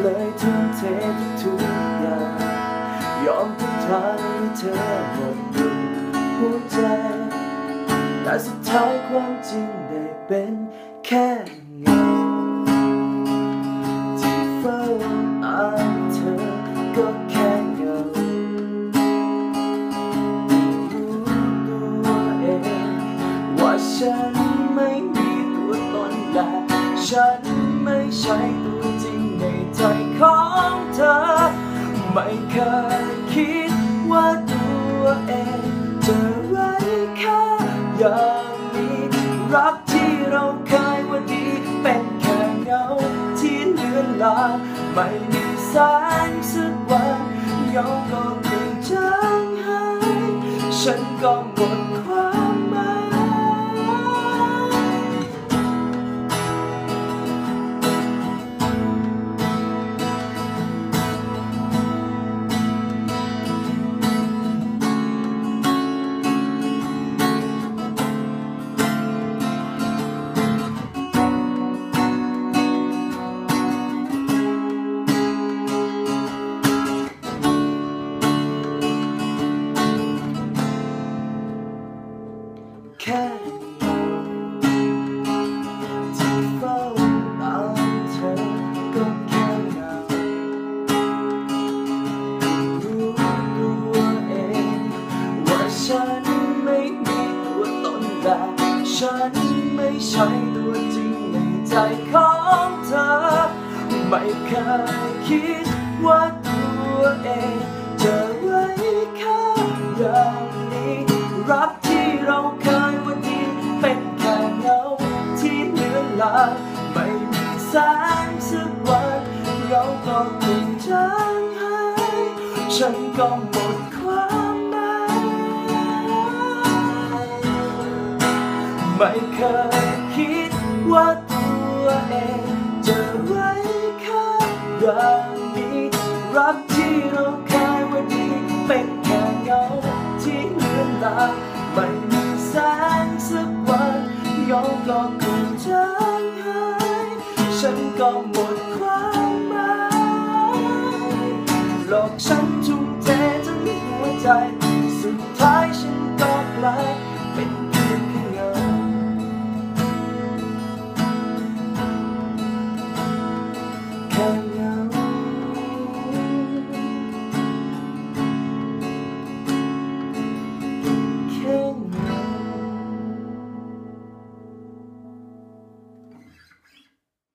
เลยทุ่มเททุกอย่าง ยอมทุกทางให้เธอหมดดวงหัวใจ แต่สุดท้ายความจริงได้เป็นแค่เงาที่เฝ้าอ่านเธอก็แค่เงารู้ตัวเองว่าฉันไม่มีตัวตนและฉันไม่ใช่ตัว เคยคิดว่าตัวเองจะไร้ค่าอย่างนี้รักที่เราเคยว่าดีเป็นแค่เงาที่เลือนลางไม่มีแสงสักวันเงาก็คืนจางหายฉันก็หมด แค่ที่เฝ้าตามเธอก็แค่เงารู้ตัวเองว่าฉันไม่มีตัวตนและฉันไม่ใช่ตัวจริงในใจของเธอ ไม่เคยคิดว่าตัวเองจะไว้ค่าอย่างนี้รัก เป็นแค่เงาที่เลือนลางไม่มีแสงสักวันเราก็คงจางหายฉันก็หมดความหมายไม่เคยคิดว่าตัวเองจะไร้ค่าอย่างนี้รักที่เราเคยว่าดีเป็นแค่เงาที่เลือนลางไม่ เงก็คงจางหายฉันก็หมดความหมายหลอกฉันทุ่มเททั้งหัวใจ สุดท้ายฉันก็กลาย